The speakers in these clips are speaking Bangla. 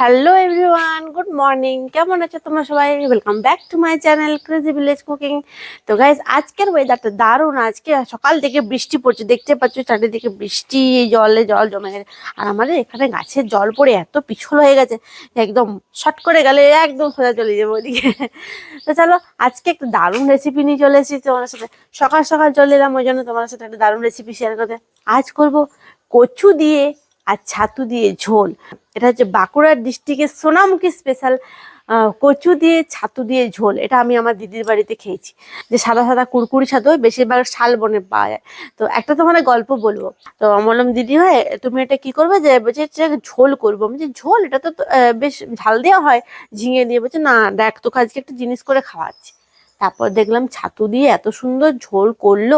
হ্যালো এভরিওয়ান গুড মর্নিং কেমন আছো তোমরা সবাই? Welcome back to my channel crazy village cooking তো গাইজ আজকের ওয়েদারটা দারুণ। আজকে সকাল থেকে বৃষ্টি পড়ছে। দেখতে পাচ্ছ, চারিদিকে বৃষ্টি, জলে জল জমে গেছে। আর আমাদের এখানে গাছের জল পড়ে এত পিছল হয়ে গেছে, একদম শর্ট করে গেলে একদম সোজা চলে যাব ওদিকে। তো চলো, আজকে একটা দারুণ রেসিপি নিয়ে চলে এসেছি তোমার সাথে। সকাল সকাল চলে এলাম, ওই জন্য তোমার সাথে একটা দারুণ রেসিপি শেয়ার করতে। আজ করব কচু দিয়ে আর ছাতু দিয়ে ঝোল। এটা হচ্ছে বাঁকুড়ার ডিস্ট্রিক্টের সোনামুখী স্পেশাল কচু দিয়ে ছাতু দিয়ে ঝোল। এটা আমি আমার দিদির বাড়িতে খেয়েছি। যে সাদা সাদা কুরকুরি ছাতু বেশিরভাগ শাল বনে পাওয়া যায়। তো একটা তোমার গল্প বলব। তো আমি বললাম দিদি ভাই তুমি এটা কি করবে? যে বলছে যে ঝোল করব। আমি বলছি, ঝোল? এটা তো বেশ ঝাল দেওয়া হয়। ঝিঙে দিয়ে বলছে না দেখ তোকে আজকে একটা জিনিস করে খাওয়াচ্ছি। তারপর দেখলাম ছাতু দিয়ে এত সুন্দর ঝোল করল,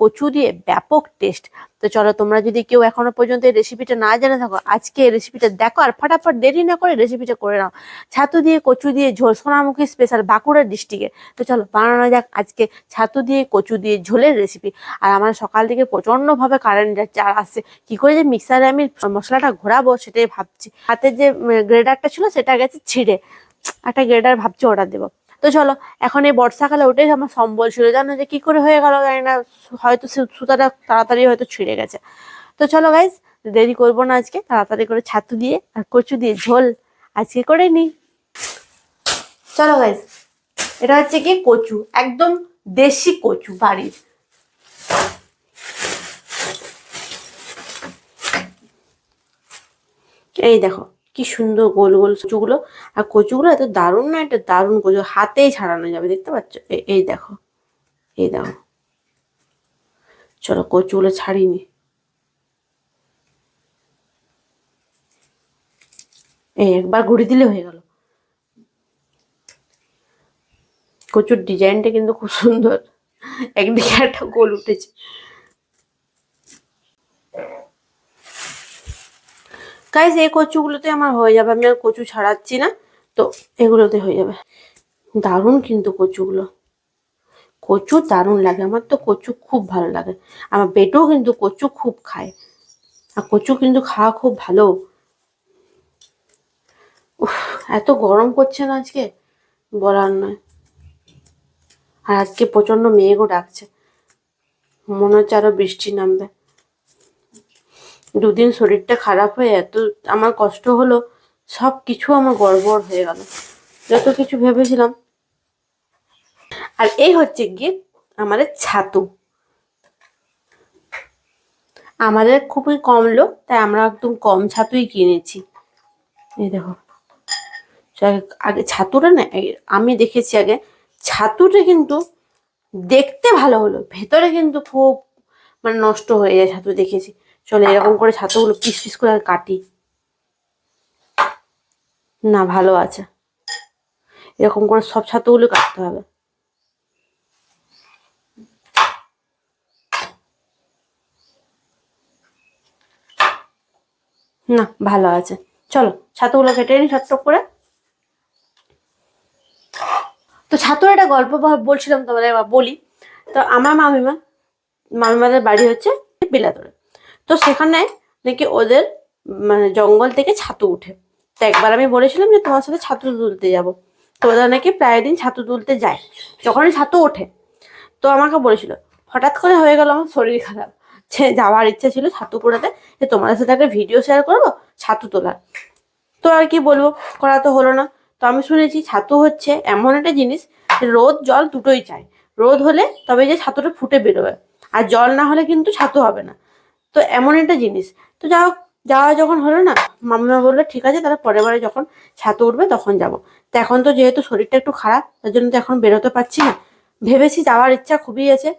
কচু দিয়ে, ব্যাপক টেস্ট তো চলো তোমরা যদি কেউ এখনও পর্যন্ত এই রেসিপিটা না জেনে থাকো, আজকে এই রেসিপিটা দেখো আর ফাটাফাট দেরি না করে রেসিপিটা করে নাও। ছাতু দিয়ে, কচু দিয়ে ঝোল, সোনামুখী স্পেশাল বাঁকুড়া ডিস্ট্রিক্টে তো চলো বানানো যাক আজকে ছাতু দিয়ে, কচু দিয়ে ঝোলের রেসিপি আর আমার সকাল থেকে প্রচন্ডভাবে কারেন্ট যাচ্ছে আর আসছে। কী করে যে মিক্সারে আমি মশলাটা ঘোরাবো সেটাই ভাবছি। হাতের যে গ্রেডারটা ছিল সেটা গেছে ছিঁড়ে। একটা গ্রেডার ভাবছি অর্ডার দেবো। তো চলো, এখন এই বর্ষাকালে ওটাই আমার সম্বল ছিল। জানো যে কি করে হয়ে গেল জানি না, হয়তো সুতাটা তাড়াতাড়ি হয়তো ছিঁড়ে গেছে। তো চলো গাইজ দেরি করব না আজকে, তাড়াতাড়ি করে ছাতু দিয়ে আর কচু দিয়ে ঝোল আজকে করে নি চলো গাইজ এটা হচ্ছে কি কচু, একদম দেশি কচু বাড়ির। এই দেখো কি সুন্দর গোল গোল কচুগুলো। আর কচুগুলো এত দারুণ না এটা দারুণ কচু, হাতেই ছাড়ানো যাবে, দেখতে পাচ্ছ? এই দেখো এই দেখো। চলো কচুগুলো ছাড়িনি এই একবার ঘুরে দিলে হয়ে গেল। কচুর ডিজাইনটা কিন্তু খুব সুন্দর। একদিকে একটা গোল উঠেছে। গাইজ এই কচুগুলোতে আমার হয়ে যাবে, আমি আর কচু ছাড়াচ্ছি না। তো এগুলোতে হয়ে যাবে। দারুণ কিন্তু কচুগুলো। কচু দারুণ লাগে, আমার তো কচু খুব ভালো লাগে। আমার বেটও কিন্তু কচু খুব খায়। আর কচু কিন্তু খাওয়া খুব ভালো। এত গরম করছে না আজকে? বলার নয়। আর আজকে প্রচণ্ড মেঘও ডাকছে। মনে হচ্ছে আরও বৃষ্টি নামবে। দুদিন শরীরটা খারাপ হয়ে এত আমার কষ্ট হলো সব কিছু আমার গড়বড় হয়ে গেল। যত কিছু ভেবেছিলাম। আর এই হচ্ছে গিয়ে আমাদের ছাতু। আমাদের খুবই কম লোক, তাই আমরা একদম কম ছাতুই কিনেছি। এই দেখো। আগে ছাতুটা না আমি দেখেছি আগে, ছাতুটা কিন্তু দেখতে ভালো হলো, ভেতরে কিন্তু খুব মানে নষ্ট হয়ে যায় ছাতু দেখেছি। চলো এরকম করে ছাতুগুলো পিস পিস করে কাটি। না, ভালো আছে। এরকম করে সব ছাতুগুলো কাটতে হবে। না, ভালো আছে। চলো, ছাতুগুলো কেটে নিই ঠকঠক করে। তো ছাতুর একটা গল্প বলছিলাম তোমাদের বলি। তো আমার মামিমা, মামিমাদের বাড়ি হচ্ছে বিলাতরে তো সেখানে নাকি ওদের মানে জঙ্গল থেকে ছাতু উঠে। তো একবার আমি বলেছিলাম যে তোমার সাথে ছাতু তুলতে যাব। তো ওরা নাকি প্রায় দিন ছাতু তুলতে যায়, যখনই ছাতু ওঠে। তো আমাকে বলেছিল, হঠাৎ করে হয়ে গেল আমার শরীর খারাপ। সে যাওয়ার ইচ্ছা ছিল ছাতু পোড়াতে, যে তোমাদের সাথে একটা ভিডিও শেয়ার করব, ছাতু তোলার। তো আর কি বলব, করা তো হলো না। তো আমি শুনেছি ছাতু হচ্ছে এমন একটা জিনিস, রোদ জল দুটোই চাই রোদ হলে তবে যে ছাতুটা ফুটে বেরোবে, আর জল না হলে কিন্তু ছাতু হবে না। তো এমন একটা জিনিস। তো যাও, যাওয়া যখন হলো না, মামিমা বলল, ঠিক আছে, তাহলে পরের বারে যখন ছাতু উঠবে তখন যাব। তো এখন তো যেহেতু শরীরটা একটু খারাপ, তার জন্য তো এখন বেরোতে পারছি না। ভেবেছি যাওয়ার ইচ্ছা খুবই আছে।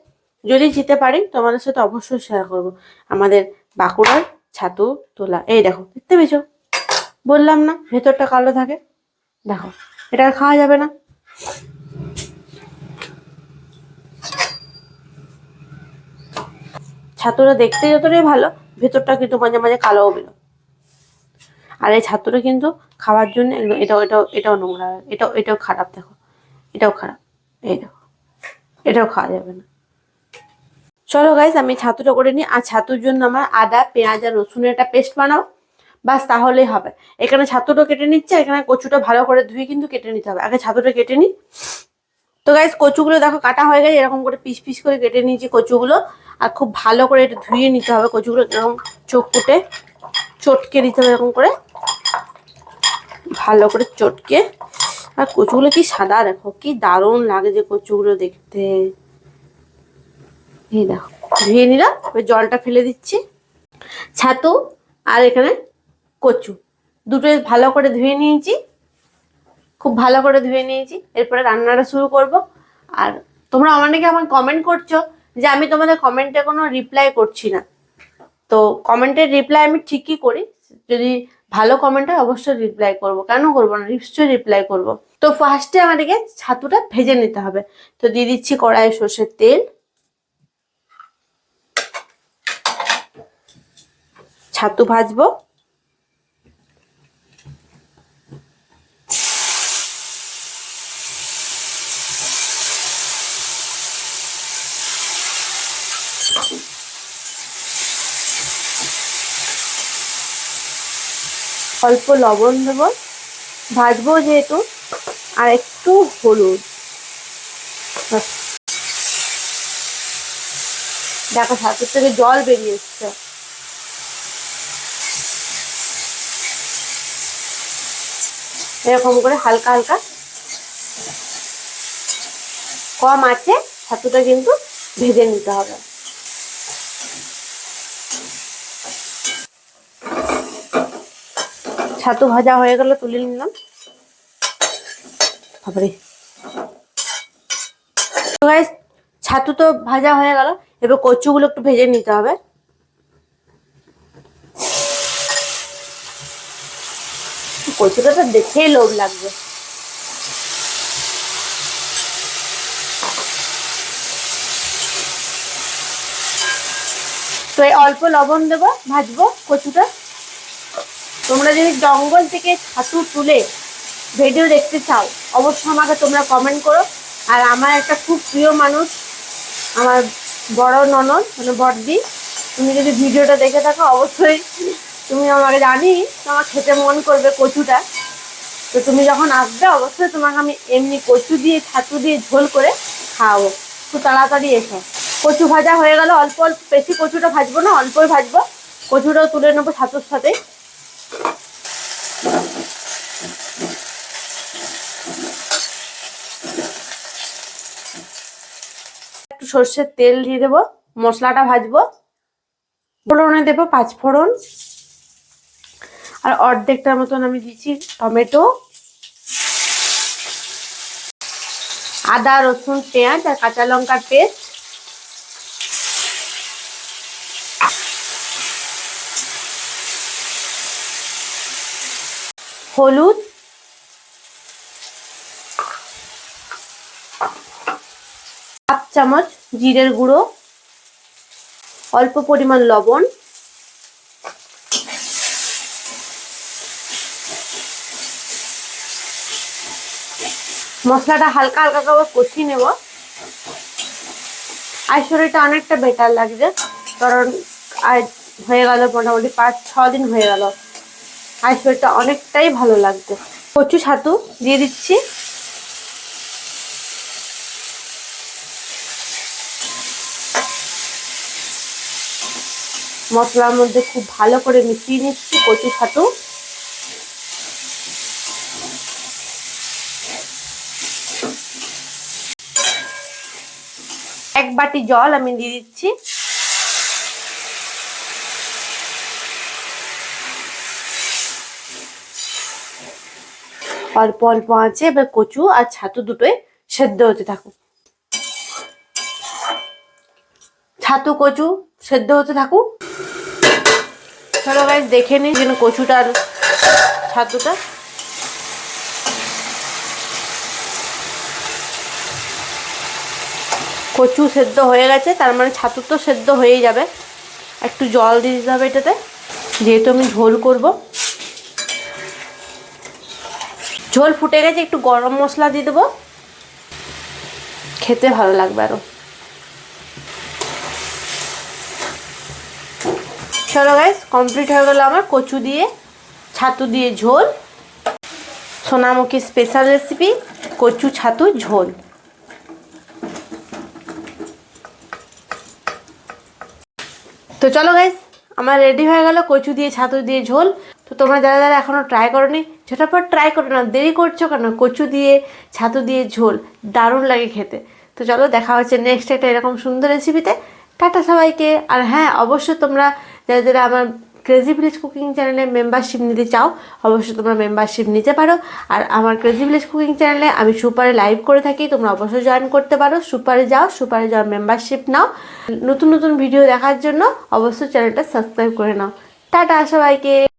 যদি যেতে পারি, তোমাদের সাথে অবশ্যই শেয়ার করব। আমাদের বাঁকুড়ার ছাতু তোলা। এই দেখো, দেখতে পেয়েছ? বললাম না, ভেতরটা কালো থাকে। দেখো, এটা খাওয়া যাবে না। ছাতুটা দেখতে যতটাই ভালো, ভেতরটা কিন্তু মাঝে মাঝে কালোও বেরো আর এই ছাতুটা কিন্তু খাওয়ার জন্য এটাও এটাও এটাও নোংরা, এটাও এটাও খারাপ, দেখো। এটাও খারাপ, এই দেখো। এটাও খাওয়া যাবে না। চলো গাইজ আমি ছাতুটা করে নিই। আর ছাতুর জন্য আমার আদা, পেঁয়াজ আর রসুনের একটা পেস্ট বানাও। বাস তাহলেই হবে। এখানে ছাতুটা কেটে নিচ্ছে, এখানে কচুটা ভালো করে ধুয়ে কিন্তু কেটে নিতে হবে। আগে ছাতুটা কেটে নিই। তো গাইস কচুগুলো দেখো কাটা হয়ে গেছে, এরকম করে পিস পিস করে কেটে নিয়েছি কচুগুলো। আর খুব ভালো করে এটা ধুয়ে নিতে হবে কচুগুলো এরকম চোখ কুটে চটকে দিতে হবে এরকম করে। ভালো করে চটকে। আর কচুগুলো কি সাদা, দেখো কি দারুণ লাগে যে কচুগুলো দেখতে। এই দেখো, ধুয়ে নিলাম, এবার জলটা ফেলে দিচ্ছি। ছাতু আর এখানে কচু দুটোই ভালো করে ধুয়ে নিয়েছি। খুব ভালো করে ধুয়ে নিয়েছি। এরপরে রান্নাটা শুরু করব। আর তোমরা অনেকে আমার কমেন্ট করছ যে আমি তোমাদের কমেন্টে কোনো রিপ্লাই করছি না। তো কমেন্টের রিপ্লাই আমি ঠিকই করি। যদি ভালো কমেন্ট হয়, অবশ্যই রিপ্লাই করব। কেন করব না? নিশ্চয়ই রিপ্লাই করব। তো ফার্স্টে আমাদেরকে ছাতুটা ভেজে নিতে হবে। তো দিয়ে দিচ্ছি কড়াইয়ে সর্ষের তেল। ছাতু ভাজবো। অল্প লবণ দেব। ভাজবো যেহেতু, আর একটু হলুদ। দেখো ছাতুর থেকে জল বেরিয়ে এসছে। এরকম করে হালকা হালকা। কম আছে ছাতুটা কিন্তু ভেজে নিতে হবে। ছাতু ভাজা হয়ে গেল, তুলে নিলাম। তারপরে ছাতু তো ভাজা হয়ে গেল, এবার কচুগুলো একটু ভেজে নিতে হবে। কচুটা তো দেখেই লোভ লাগবে। তো অল্প লবণ দেবো, ভাজবো কচুটা। তোমরা যদি জঙ্গল থেকে ছাতু তুলে ভিডিও দেখতে চাও, অবশ্যই আমাকে তোমরা কমেন্ট করো। আর আমার একটা খুব প্রিয় মানুষ, আমার বড় ননদ মানে বড়দি, তুমি যদি ভিডিওটা দেখে থাকো, অবশ্যই তুমি আমাকে জানি, তোমার খেতে মন করবে কচুটা। তো তুমি যখন আসবে, অবশ্যই তোমাকে আমি এমনি কচু দিয়ে, ছাতু দিয়ে ঝোল করে খাওয়াবো। খুব তাড়াতাড়ি এসো। কচু ভাজা হয়ে গেল, অল্প অল্প, বেশি কচুটা ভাজবো না, অল্পই ভাজবো। কচুটাও তুলে নেব ছাতুর সাথে। সর্ষের তেল দিয়ে দেবো, মশলাটা ভাজবো। ফোড়নে দেবো পাঁচ ফোড়ন। আর অর্ধেকটার মতন আমি দিচ্ছি টমেটো। আদা, রসুন, পেঁয়াজ আর কাঁচা লঙ্কার পেস্ট। হলুদ। চামচ জিরের গুঁড়ো, অল্প পরিমাণ লবণ, মশলাটা হালকা হালকা করে কষিয়ে নেব। আর শরীরটা অনেকটা বেটার লাগছে কারণ হয়ে গেল মোটামুটি পাঁচ, ছ দিন হয়ে গেল। শরীরটা অনেকটাই ভালো লাগছে কচু ছাতু দিয়ে দিচ্ছি। মশলার মধ্যে খুব ভালো করে মিশিয়ে নিচ্ছি কচু ছাতু। এক বাটি জল আমি দিয়ে দিচ্ছি। অল্প অল্প আছে এবার কচু আর ছাতু দুটোই সেদ্ধ হতে থাকুক। ছাতু কচু সেদ্ধ হতে থাকুক। চলো গাইজ দেখে নিই যেন কচুটার ছাতুটা। কচু সেদ্ধ হয়ে গেছে, তার মানে ছাতু তো সেদ্ধ হয়েই যাবে। একটু জল দিয়ে দিতে হবে এটাতে, যেহেতু আমি ঝোল করব। ঝোল ফুটে গেছে, একটু গরম মশলা দিয়ে দেবো। খেতে ভালো লাগবে আরও চলো গাইস কমপ্লিট হয়ে গেল আমার কচু দিয়ে, ছাতু দিয়ে ঝোল। সোনামুখী স্পেশাল রেসিপি কচু ছাতু ঝোল। তো চলো গাইস আমার রেডি হয়ে গেল কচু দিয়ে, ছাতু দিয়ে ঝোল। তো তোমরা যারা যারা এখনও ট্রাই করোনি ঝটাফট ট্রাই করো না, দেরি করছ কেন? কচু দিয়ে, ছাতু দিয়ে ঝোল, দারুণ লাগে খেতে। তো চলো দেখা হচ্ছে নেক্সট একটা এরকম সুন্দর রেসিপিতে টাটা সবাইকে। আর হ্যাঁ অবশ্যই তোমরা যারা যারা আমার ক্রেজি ভিলেজ কুকিং চ্যানেলে মেম্বারশিপ নিতে চাও, অবশ্যই তোমরা মেম্বারশিপ নিতে পারো। আর আমার ক্রেজি ভিলেজ কুকিং চ্যানেলে আমি সুপারে লাইভ করে থাকি, তোমরা অবশ্যই জয়েন করতে পারো। সুপারে যাও, সুপারে যাওয়ার মেম্বারশিপ নাও। নতুন নতুন ভিডিও দেখার জন্য অবশ্যই চ্যানেলটা সাবস্ক্রাইব করে নাও। টাটা সবাইকে!